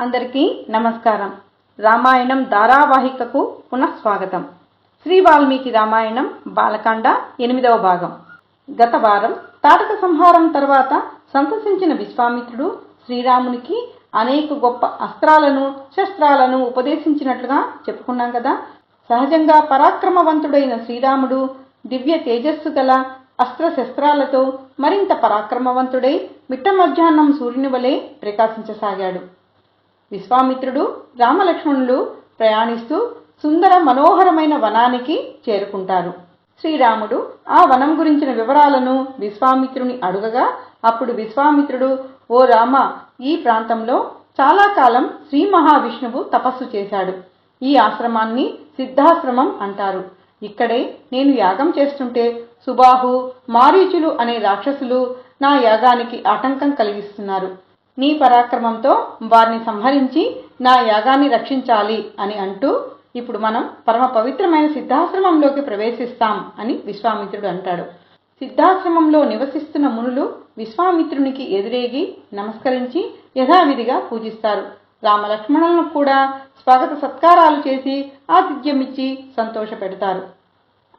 అందరికీ నమస్కారం. రామాయణం ధారావాహికకు పునఃస్వాగతం. శ్రీ వాల్మీకి రామాయణం బాలకాండ ఎనిమిదవ భాగం. గత వారం తాటక సంహారం తర్వాత సంతసించిన విశ్వామిత్రుడు శ్రీరామునికి అనేక గొప్ప అస్త్రాలను శస్త్రాలను ఉపదేశించినట్లుగా చెప్పుకున్నాం కదా. సహజంగా పరాక్రమవంతుడైన శ్రీరాముడు దివ్య తేజస్సు గల అస్త్రశస్త్రాలతో మరింత పరాక్రమవంతుడై మిట్ట మధ్యాహ్నం సూర్యుని వలె ప్రకాశించసాగాడు. విశ్వామిత్రుడు రామలక్ష్మణులు ప్రయాణిస్తూ సుందర మనోహరమైన వనానికి చేరుకుంటారు. శ్రీరాముడు ఆ వనం గురించిన వివరాలను విశ్వామిత్రుని అడుగగా అప్పుడు విశ్వామిత్రుడు ఓ రామ ఈ ప్రాంతంలో చాలా కాలం శ్రీ మహావిష్ణువు తపస్సు చేశాడు. ఈ ఆశ్రమాన్ని సిద్ధాశ్రమం అంటారు. ఇక్కడే నేను యాగం చేస్తుంటే సుబాహు మారీచులు అనే రాక్షసులు నా యాగానికి ఆటంకం కలిగిస్తున్నారు. నీ పరాక్రమంతో వారిని సంహరించి నా యాగాన్ని రక్షించాలి అని అంటూ ఇప్పుడు మనం పరమ పవిత్రమైన సిద్ధాశ్రమంలోకి ప్రవేశిస్తాం అని విశ్వామిత్రుడు అంటాడు. సిద్ధాశ్రమంలో నివసిస్తున్న మునులు విశ్వామిత్రునికి ఎదురేగి నమస్కరించి యథావిధిగా పూజిస్తారు. రామలక్ష్మణులను కూడా స్వాగత సత్కారాలు చేసి ఆతిథ్యమిచ్చి సంతోషపెడతారు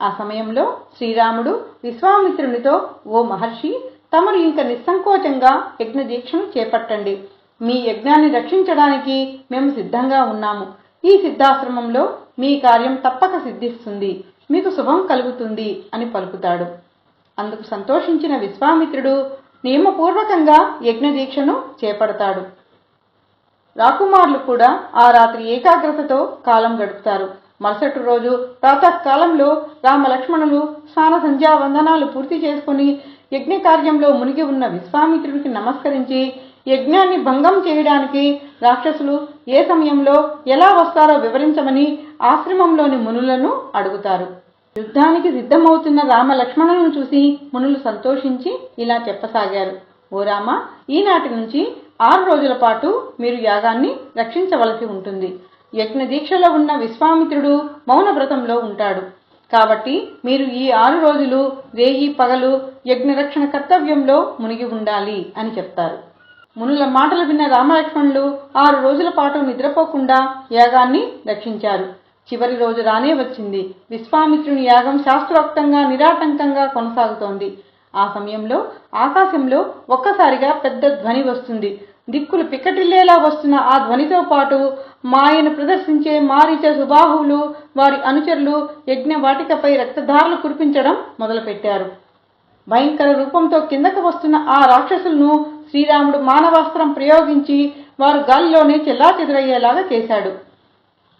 ఆ సమయంలో శ్రీరాముడు విశ్వామిత్రునితో ఓ మహర్షి తమరు ఇంక నిస్సంకోచంగా యజ్ఞ దీక్షను చేపట్టండి. మీ యజ్ఞాన్ని రక్షించడానికి మేము సిద్ధంగా ఉన్నాము. ఈ సిద్ధాశ్రమంలో మీ కార్యం తప్పక సిద్ధిస్తుంది. మీకు శుభం కలుగుతుంది అని పలుకుతాడు. అందుకు సంతోషించిన విశ్వామిత్రుడు నియమపూర్వకంగా యజ్ఞ దీక్షను చేపడతాడు. రాకుమారులు కూడా ఆ రాత్రి ఏకాగ్రతతో కాలం గడుపుతారు. మరుసటి రోజు ప్రాతకాలంలో రామలక్ష్మణులు స్నాన సంధ్యా వందనాలు పూర్తి చేసుకుని యజ్ఞ కార్యంలో మునిగి ఉన్న విశ్వామిత్రుడికి నమస్కరించి యజ్ఞాన్ని భంగం చేయడానికి రాక్షసులు ఏ సమయంలో ఎలా వస్తారో వివరించమని ఆశ్రమంలోని మునులను అడుగుతారు. యుద్ధానికి సిద్ధమవుతున్న రామ లక్ష్మణులను చూసి మునులు సంతోషించి ఇలా చెప్పసాగారు. ఓ రామ ఈనాటి నుంచి ఆరు రోజుల పాటు మీరు యాగాన్ని రక్షించవలసి ఉంటుంది. యజ్ఞ దీక్షలో ఉన్న విశ్వామిత్రుడు మౌన వ్రతంలో ఉంటాడు. కాబట్టి మీరు ఈ ఆరు రోజులు వేయి పగలు యజ్ఞరక్షణ కర్తవ్యంలో మునిగి ఉండాలి అని చెప్తారు. మునుల మాటలు విన్న రామలక్ష్మణులు ఆరు రోజుల పాటు నిద్రపోకుండా యాగాన్ని రక్షించారు. చివరి రోజు రానే వచ్చింది. విశ్వామిత్రుని యాగం శాస్త్రోక్తంగా నిరాటంకంగా కొనసాగుతోంది. ఆ సమయంలో ఆకాశంలో ఒక్కసారిగా పెద్ద ధ్వని వస్తుంది. దిక్కులు పిక్కటిల్లేలా వస్తున్న ఆ ధ్వనితో పాటు మాయను ప్రదర్శించే మారీచ సుబాహువులు వారి అనుచరులు యజ్ఞవాటికపై రక్తధారలు కురిపించడం మొదలుపెట్టారు. భయంకర రూపంతో కిందకు వస్తున్న ఆ రాక్షసులను శ్రీరాముడు మానవాస్త్రం ప్రయోగించి వారు గాలిలోనే చెల్లా చెదురయ్యేలాగా చేశాడు.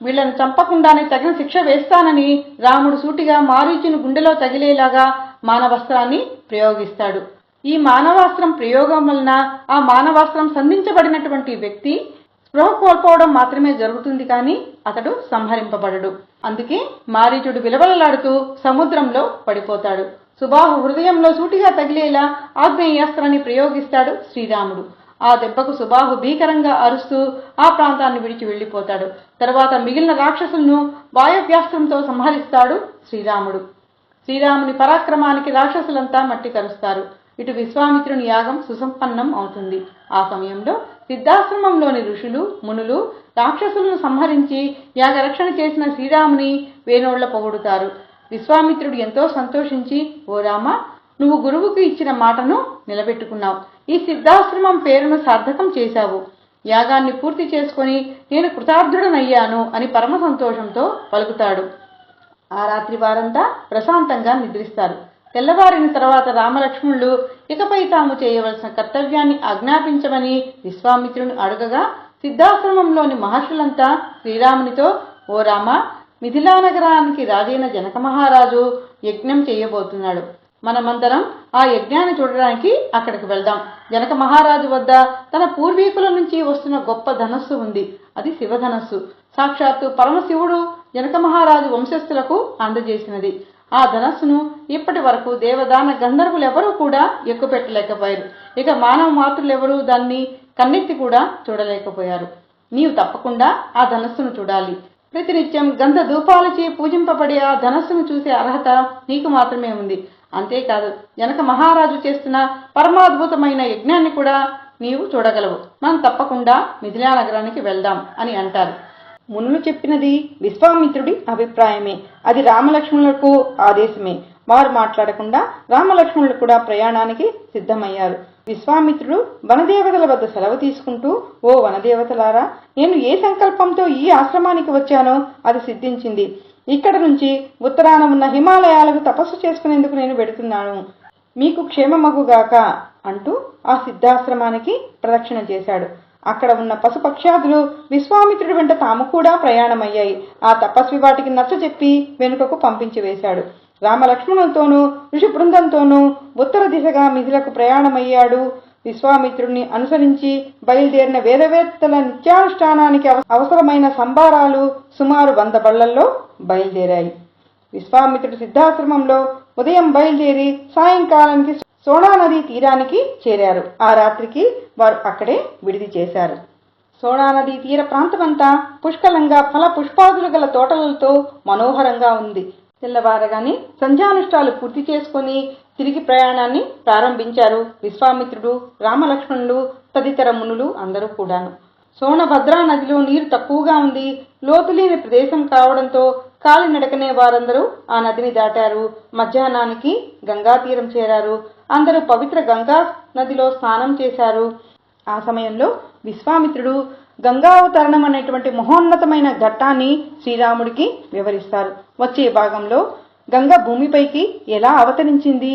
వీళ్ళను చంపకుండానే తగిన శిక్ష వేస్తానని రాముడు సూటిగా మారీచుని గుండెలో తగిలేలాగా మానవస్త్రాన్ని ప్రయోగిస్తాడు. ఈ మానవాస్త్రం ప్రయోగం వలన ఆ మానవాస్త్రం సంధించబడినటువంటి వ్యక్తి స్పృహ కోల్పోవడం మాత్రమే జరుగుతుంది కానీ అతడు సంహరింపబడడు. అందుకే మారీచుడు విలవలలాడుతూ సముద్రంలో పడిపోతాడు. సుబాహు హృదయంలో సూటిగా తగిలేలా ఆగ్నేయాస్త్రాన్ని ప్రయోగిస్తాడు శ్రీరాముడు. ఆ దెబ్బకు సుబాహు భీకరంగా అరుస్తూ ఆ ప్రాంతాన్ని విడిచి వెళ్ళిపోతాడు తర్వాత మిగిలిన రాక్షసులను వాయవ్యాస్త్రంతో సంహరిస్తాడు శ్రీరాముడు. శ్రీరాముని పరాక్రమానికి రాక్షసులంతా మట్టి కరుస్తారు. ఇటు విశ్వామిత్రుని యాగం సుసంపన్నం అవుతుంది. ఆ సమయంలో సిద్ధాశ్రమంలోని ఋషులు మునులు రాక్షసులను సంహరించి యాగరక్షణ చేసిన శ్రీరాముని వేణోళ్ళ పొగుడుతారు. విశ్వామిత్రుడు ఎంతో సంతోషించి ఓ రామ నువ్వు గురువుకు ఇచ్చిన మాటను నిలబెట్టుకున్నావు. ఈ సిద్ధాశ్రమం పేరును సార్థకం చేశావు. యాగాన్ని పూర్తి చేసుకుని నేను కృతార్థుడనయ్యాను అని పరమ సంతోషంతో పలుకుతాడు. ఆ రాత్రి వారంతా ప్రశాంతంగా నిద్రిస్తారు. తెల్లవారిన తర్వాత రామలక్ష్మణులు ఇకపై తాము చేయవలసిన కర్తవ్యాన్ని ఆజ్ఞాపించమని విశ్వామిత్రుని అడగగా సిద్ధాశ్రమంలోని మహర్షులంతా శ్రీరామునితో ఓ రామ మిథిలా నగరానికి రాజైన జనక మహారాజు యజ్ఞం చేయబోతున్నాడు. మనమందరం ఆ యజ్ఞాన్ని చూడడానికి అక్కడికి వెళ్దాం. జనక మహారాజు వద్ద తన పూర్వీకుల నుంచి వస్తున్న గొప్ప ధనస్సు ఉంది. అది శివధనస్సు. సాక్షాత్తు పరమశివుడు జనక మహారాజు వంశస్థులకు అందజేసినది. ఆ ధనస్సును ఇప్పటి వరకు దేవదాన గంధర్వులెవరూ కూడా ఎక్కుపెట్టలేకపోయారు. ఇక మానవ మాతృలెవరూ దాన్ని కన్నెత్తి కూడా చూడలేకపోయారు. నీవు తప్పకుండా ఆ ధనస్సును చూడాలి. ప్రతినిత్యం గంధ ధూపాలచే పూజింపబడే ఆ ధనస్సును చూసే అర్హత నీకు మాత్రమే ఉంది. అంతేకాదు జనక మహారాజు చేస్తున్న పరమాద్భుతమైన యజ్ఞాన్ని కూడా నీవు చూడగలవు. మనం తప్పకుండా మిథిలా నగరానికి వెళ్దాం అని అంటారు. మునులు చెప్పినది విశ్వామిత్రుడి అభిప్రాయమే. అది రామలక్ష్మణులకు ఆదేశమే. వారు మాట్లాడకుండా రామలక్ష్మణులు కూడా ప్రయాణానికి సిద్ధమయ్యారు. విశ్వామిత్రుడు వనదేవతల వద్ద సెలవు తీసుకుంటూ ఓ వనదేవతలారా నేను ఏ సంకల్పంతో ఈ ఆశ్రమానికి వచ్చానో అది సిద్ధించింది. ఇక్కడ నుంచి ఉత్తరాన ఉన్న హిమాలయాలకు తపస్సు చేసుకునేందుకు నేను పెడుతున్నాను మీకు క్షేమమగుగాక అంటూ ఆ సిద్ధాశ్రమానికి ప్రదక్షిణ చేశాడు. అక్కడ ఉన్న పశుపక్ష్యాదులు విశ్వామిత్రుడి వెంట తాము కూడా ప్రయాణమయ్యాయి. ఆ తపస్వి వాటికి నచ్చ చెప్పి వెనుకకు పంపించి వేశాడు. రామలక్ష్మణులతోనూ ఋషి బృందంతోనూ ఉత్తర దిశగా మిథిలకు ప్రయాణమయ్యాడు. విశ్వామిత్రుడిని అనుసరించి బయలుదేరిన వేదవేత్తల నిత్యానుష్ఠానానికి అవసరమైన సంబారాలు సుమారు వంద బళ్ళల్లో బయలుదేరాయి. విశ్వామిత్రుడు సిద్ధాశ్రమంలో ఉదయం బయలుదేరి సాయంకాలానికి సోనా తీరానికి చేరారు. ఆ రాత్రికి వారు అక్కడే విడిది చేశారు. సోనా నది తీర ప్రాంతమంతా పుష్కలంగా ఫల పుష్పాదులు గల తోటలతో మనోహరంగా ఉంది. తెల్లవారగానే సంధ్యానుష్ఠాలు పూర్తి చేసుకొని తిరిగి ప్రయాణాన్ని ప్రారంభించారు విశ్వామిత్రుడు రామలక్ష్మణులు తదితర మునులు అందరూ కూడాను. సోనభద్రా నదిలో నీరు తక్కువగా ఉంది. లోతు లేని ప్రదేశం కావడంతో కాలినడకనే వారందరూ ఆ నదిని దాటారు. మధ్యాహ్నానికి గంగా తీరం చేరారు. అందరూ పవిత్ర గంగా నదిలో స్నానం చేశారు. ఆ సమయంలో విశ్వామిత్రుడు గంగావతరణం అనేటువంటి మహోన్నతమైన ఘట్టాన్ని శ్రీరాముడికి వివరిస్తారు. వచ్చే భాగంలో గంగ భూమిపైకి ఎలా అవతరించింది?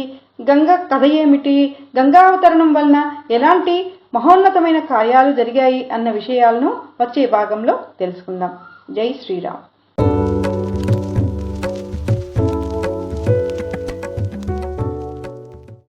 గంగ కథ ఏమిటి? గంగావతరణం వలన ఎలాంటి మహోన్నతమైన కార్యాలు జరిగాయి అన్న విషయాలను వచ్చే భాగంలో తెలుసుకుందాం. జై శ్రీరామ్.